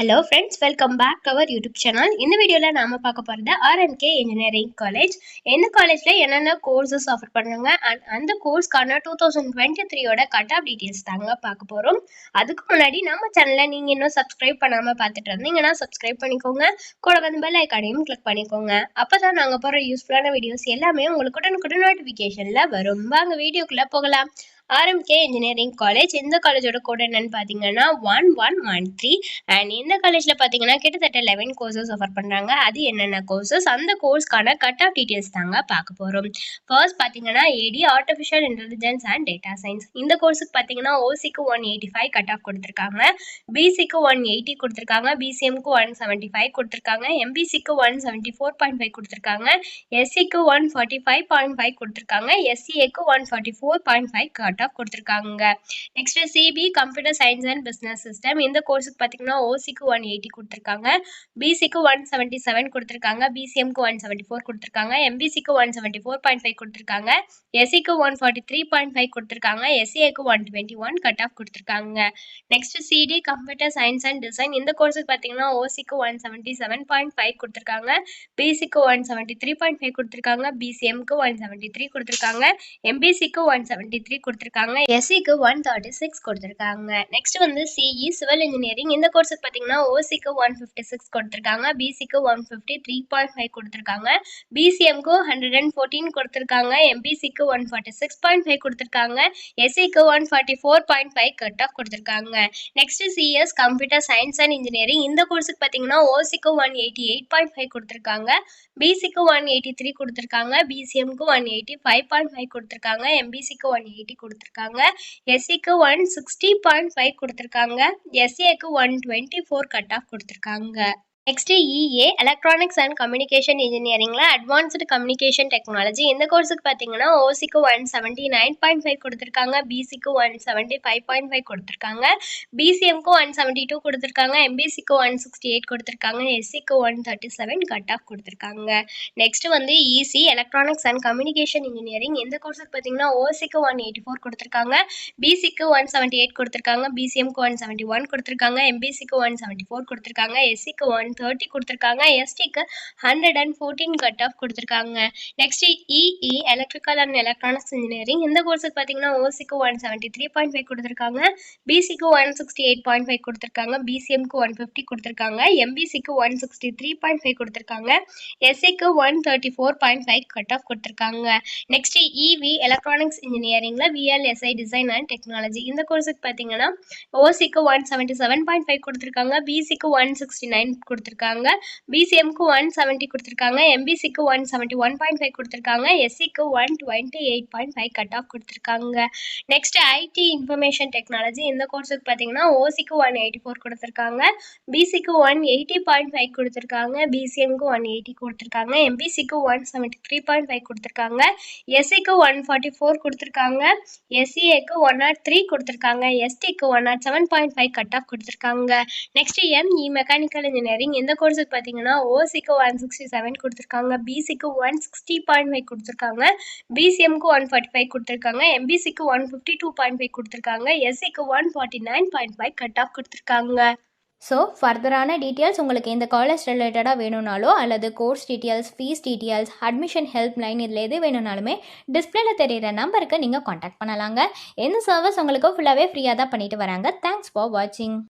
Hello friends welcome back our YouTube channel இந்த வீடியோவில் நாம் பார்க்க போகிறது ஆர்என்கே இன்ஜினியரிங் காலேஜ் இந்த காலேஜில் என்னென்ன கோர்சஸ் ஆஃபர் பண்ணுறாங்க அண்ட் அந்த கோர்ஸ்க்கான டூ தௌசண்ட் டுவெண்ட்டி த்ரீயோட கட் ஆஃப் டீட்டெயில்ஸ் தாங்க பார்க்க போகிறோம் அதுக்கு முன்னாடி நம்ம சேனலில் நீங்கள் இன்னும் சப்ஸ்கிரைப் பண்ணாமல் பார்த்துட்டு இருந்தீங்கன்னா சப்ஸ்கிரைப் பண்ணிக்கோங்க. கூட வந்து பெல் ஐக்கானையும் கிளிக் பண்ணிக்கோங்க. அப்போ தான் நாங்கள் போகிற யூஸ்ஃபுல்லான வீடியோஸ் எல்லாமே உங்களுக்கு உடனுக்குடன் நோட்டிஃபிகேஷனில் வரும். வாங்க வீடியோக்குள்ளே போகலாம். ஆர்எம்கே இன்ஜினியரிங் காலேஜ் இந்த காலேஜோட கோட் என்னன்னு பார்த்தீங்கன்னா one one one three and இந்த காலேஜில் பார்த்தீங்கன்னா கிட்டத்தட்ட லெவன் கோர்சஸ் ஆஃபர் பண்ணுறாங்க அது என்னென்ன கோர்சஸ் அந்த கோர்ஸ்க்கான கட் ஆஃப் டீட்டெயில்ஸ் தாங்க பார்க்க போகிறோம் ஃபர்ஸ்ட் பார்த்தீங்கன்னா AD artificial intelligence and data science இந்த கோர்ஸுக்கு பார்த்தீங்கன்னா ஓசிக்கு one eighty five cut off கொடுத்துருக்காங்க. பிசிக்கு ஒன் எயிட்டி கொடுத்துருக்காங்க. பிசிஎம்க்கு ஒன் செவன்ட்டி ஃபைவ் கொடுத்துருக்காங்க. எம்பிசிக்கு one seventy four point five கொடுத்துருக்காங்க. எஸ்சிக்கு one forty five point five கொடுத்துருக்காங்க. எஸ்சிஏக்கு one forty four point five cut off கொடுத்துருக்காங்க next CB computer science and business system இந்த கோர்ஸுக்கு பார்த்தீங்கன்னா ஓசிக்கு ஒன் எயிட்டி கொடுத்துருக்காங்க பிசிக்கு ஒன் செவன்ட்டி செவன் கொடுத்துருக்காங்க பிசிஎம்க்கு ஒன் செவன்ட்டி ஃபோர் கொடுத்துருக்காங்க எம்பிசிக்கு one seventy four point five கொடுத்துருக்காங்க எஸ்சிக்கு one forty three point five கொடுத்துருக்காங்க எஸ்சிஏக்கு one twenty one cut off கொடுத்துருக்காங்க next CD computer science and design இந்த கோர்ஸுக்கு பார்த்தீங்கன்னா ஓசிக்கு one seventy seven point five கொடுத்துருக்காங்க பிசிக்கு one seventy three point five கொடுத்துருக்காங்க பிசிஎம்க்கு ஒன் செவன்ட்டி த்ரீ கொடுத்துருக்காங்க எம்பிசிக்கு ஒன் செவன்ட்டி த்ரீ கொடுத்துருக்காங்க எஸ்சிக்கு ஒன் தேர்ட்டி சிக்ஸ் கொடுத்துருக்காங்க. நெக்ஸ்ட் வந்து சிஇ சிவில் இன்ஜினியரிங் இந்த கோர்ஸுக்கு பார்த்தீங்கன்னா ஓசிக்கு ஒன் ஃபிஃப்டி சிக்ஸ் கொடுத்துருக்காங்க. பிசிக்கு one fifty three point five கொடுத்துருக்காங்க. பிசிஎம்க்கு ஹண்ட்ரட் அண்ட் ஃபோர்டீன் கொடுத்துருக்காங்க. எம்பிசிக்கு one forty six point five கொடுத்துருக்காங்க. எஸ்சிக்கு one forty four point five cut off கொடுத்துருக்காங்க. Next CS computer science and engineering இந்த கோர்ஸுக்கு பார்த்தீங்கன்னா ஓசிக்கு one eighty eight point five கொடுத்துருக்காங்க. பிசிக்கு ஒன் எயிட்டி த்ரீ கொடுத்துருக்காங்க. பிசிஎம்க்கு one eighty five point five கொடுத்துருக்காங்க. எம்பிசிக்கு ஒன் எயிட்டி கொடுத்துருக்காங்க. எஸ்சிக்கு ஒன் சிக்ஸ்டி பாயிண்ட் ஃபைவ் கொடுத்துருக்காங்க. எஸ்ஏக்கு one twenty four cut off கொடுத்துருக்காங்க. Next EA electronics and communication இன்ஜினியரிங்கில் advanced communication technology இந்த கோர்ஸுக்கு பார்த்தீங்கன்னா ஓசிக்கு one seventy nine point five கொடுத்துருக்காங்க பிசிக்கு one seventy five point five கொடுத்துருக்காங்க பிசிஎம்க்கு ஒன் செவன்ட்டி டூ கொடுத்துருக்காங்க எம்பிசிக்கு ஒன் சிக்ஸ்டி எயிட் கொடுத்துருக்காங்க எஸ்சிக்கு one thirty seven cut off கொடுத்துருக்காங்க. நெக்ஸ்ட் வந்து EC electronics and communication engineering இந்த கோர்ஸுக்கு பார்த்தீங்கன்னா ஓசிக்கு ஒன் எயிட்டி ஃபோர் கொடுத்துருக்காங்க பிசிக்கு ஒன் செவன்ட்டி எயிட் கொடுத்துருக்காங்க பிசிஎம்க்கு ஒன் செவன்ட்டி ஒன் கொடுத்துருக்காங்க எம்பிசிக்கு ஒன் செவன்ட்டி ஃபோர் கொடுத்துருக்காங்க எஸ்சிக்கு ஒன் தேர்ட்டி கொடுத்துருக்காங்க. எஸ்டிக்கு hundred and fourteen cut off கொடுத்துருக்காங்க. Next EE electrical and electronics engineering இந்த கோர்ஸுக்கு பார்த்தீங்கன்னா ஓசிக்கு one seventy three point five கொடுத்துருக்காங்க. பிசிக்கு one sixty eight point five கொடுத்துருக்காங்க. பிசிஎம்க்கு ஒன் ஃபிஃப்டி கொடுத்துருக்காங்க. எம்பிசிக்கு one sixty three point five கொடுத்துருக்காங்க. எஸ்சிக்கு one thirty four point five cut off கொடுத்துருக்காங்க. நெக்ஸ்ட் இவி எலக்ட்ரானிக்ஸ் இன்ஜினியரிங்கில் விஎல்எஸ்ஐ டிசைன் அண்ட் டெக்னாலஜி இந்த கோர்ஸுக்கு பார்த்தீங்கன்னா ஓசிக்கு one seventy seven point five கொடுத்துருக்காங்க. பிசிக்கு ஒன் சிக்ஸ்டி நைன் கொடுத்துருக்காங்க பிசிஎம்க்கு ஒன் செவன்ட்டி கொடுத்துருக்காங்க எம்பிசிக்கு one seventy one point five கொடுத்துருக்காங்க எஸ்சிக்கு one twenty eight point five cut off கொடுத்துருக்காங்க நெக்ஸ்ட் ஐடி இன்ஃபர்மேஷன் டெக்னாலஜி இந்த கோர்ஸுக்கு பார்த்தீங்கன்னா ஓசிக்கு ஒன் எயிட்டி ஃபோர் கொடுத்துருக்காங்க பிசிக்கு ஒன் எயிட்டி பாயிண்ட் ஃபைவ் கொடுத்துருக்காங்க பிசிஎம்க்கு ஒன் எயிட்டி கொடுத்துருக்காங்க எம்பிசிக்கு one seventy three point five கொடுத்துருக்காங்க எஸ்சிக்கு ஒன் ஃபார்ட்டி ஃபோர் கொடுத்துருக்காங்க எஸ்சிஏக்கு ஒன் நாட் த்ரீ கொடுத்துருக்காங்க எஸ்டிக்கு one nought seven point five cut off கொடுத்துருக்காங்க நெக்ஸ்ட் எம்இ மெக்கானிக்கல் இன்ஜினியரிங் எந்த கோர்ஸுக்கு பார்த்தீங்கன்னா ஓசிக்கு ஒன் சிக்ஸ்டி செவன் கொடுத்துருக்காங்க பிசிக்கு ஒன் சிக்ஸ்டி பாயிண்ட் ஃபைவ் கொடுத்துருக்காங்க பிசிஎம்க்கு ஒன் ஃபார்ட்டி ஃபைவ் கொடுத்துருக்காங்க எம்பிசிக்கு one fifty two point five கொடுத்துருக்காங்க எஸ்சிக்கு one forty nine point five cut off கொடுத்துருக்காங்க. ஸோ ஃபர்தரான டீட்டெயில்ஸ் உங்களுக்கு இந்த காலேஜ் ரிலேட்டடாக வேணும்னாலோ அல்லது course details fees details admission help line இதில் எது வேணும்னாலுமே டிஸ்பிளேல தெரியிற நம்பருக்கு நீங்கள் காண்டாக்ட் பண்ணலாங்க. எந்த சர்வீஸ் உங்களுக்கு ஃபுல்லாகவே ஃப்ரீயாக தான் பண்ணிட்டு வராங்க. தேங்க்ஸ் ஃபார் வாட்சிங்